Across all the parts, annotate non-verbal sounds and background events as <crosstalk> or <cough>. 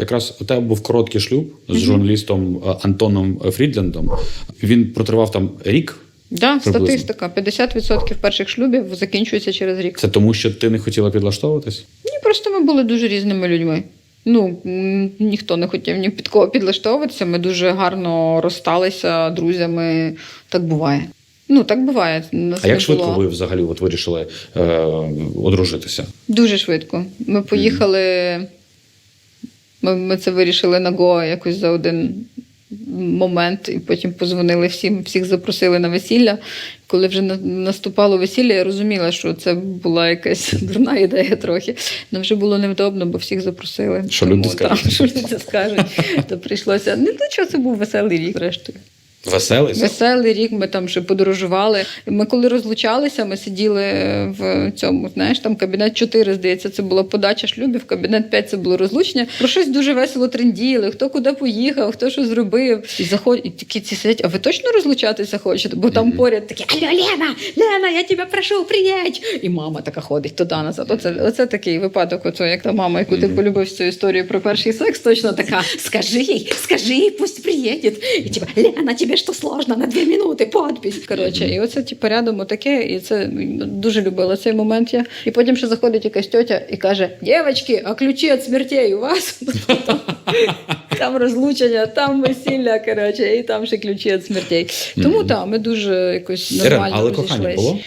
Якраз у тебе був короткий шлюб з журналістом е, Антоном Фрідлендом. Він протривав там рік. Да, статистика. 50% перших шлюбів закінчується через рік. Це тому, що ти не хотіла підлаштовуватись? Ні, просто ми були дуже різними людьми. Ну, ніхто не хотів ні під кого підлаштовуватися. Ми дуже гарно розсталися друзями. Так буває. Ну, так буває. Нас А як швидко було- ви взагалі от вирішили е, одружитися? Дуже швидко. Ми поїхали. Ми, ми це вирішили на Го якось за один момент, і потім позвонили всім, всіх запросили на весілля. Коли вже на- наступало весілля, я розуміла, що це була якась дурна ідея трохи. але вже було невдобно, бо всіх запросили. Що люди скажуть? Там, що люди скажуть. То прийшлося. Ну, то що це був веселий рік, зрештою. Веселий? Веселий рік, ми там ще подорожували. Ми коли розлучалися, ми сиділи в цьому, знаєш, там кабінет 4, здається, це була подача шлюбів, кабінет 5 це було розлучення. Про щось дуже весело тренділи, хто куди поїхав, хто що зробив. І заходять, і такі ці сидять, а ви точно розлучатися хочете? Бо там поряд такі Алло, Лена, Лена, я тебе прошу, приїдь! І мама така ходить туди назад. Оце, оце такий випадок, оце, як та мама, яку ти полюбив цю історію про перший секс, точно така. Скажи їй, скажи їй, пусть приїде. І типа, Лена, тебе що сложно на дві минути, подпись. Коротше, і оце типу, рядом отаке, і це дуже любила цей момент я. І потім ще заходить якась тьотя і каже: Дівчатки, а ключі від смертей у вас? <laughs> Там розлучення, там весілля, коротше, і там ще ключі від смертей. Тому так, ми дуже якось нормально але кохання було?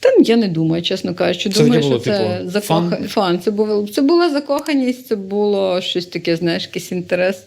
Та я не думаю, чесно кажучи. Це Думаю, було, що це типу, закоха... фан? фан. Це було це була закоханість, це було щось таке, знаєш, якийсь інтерес.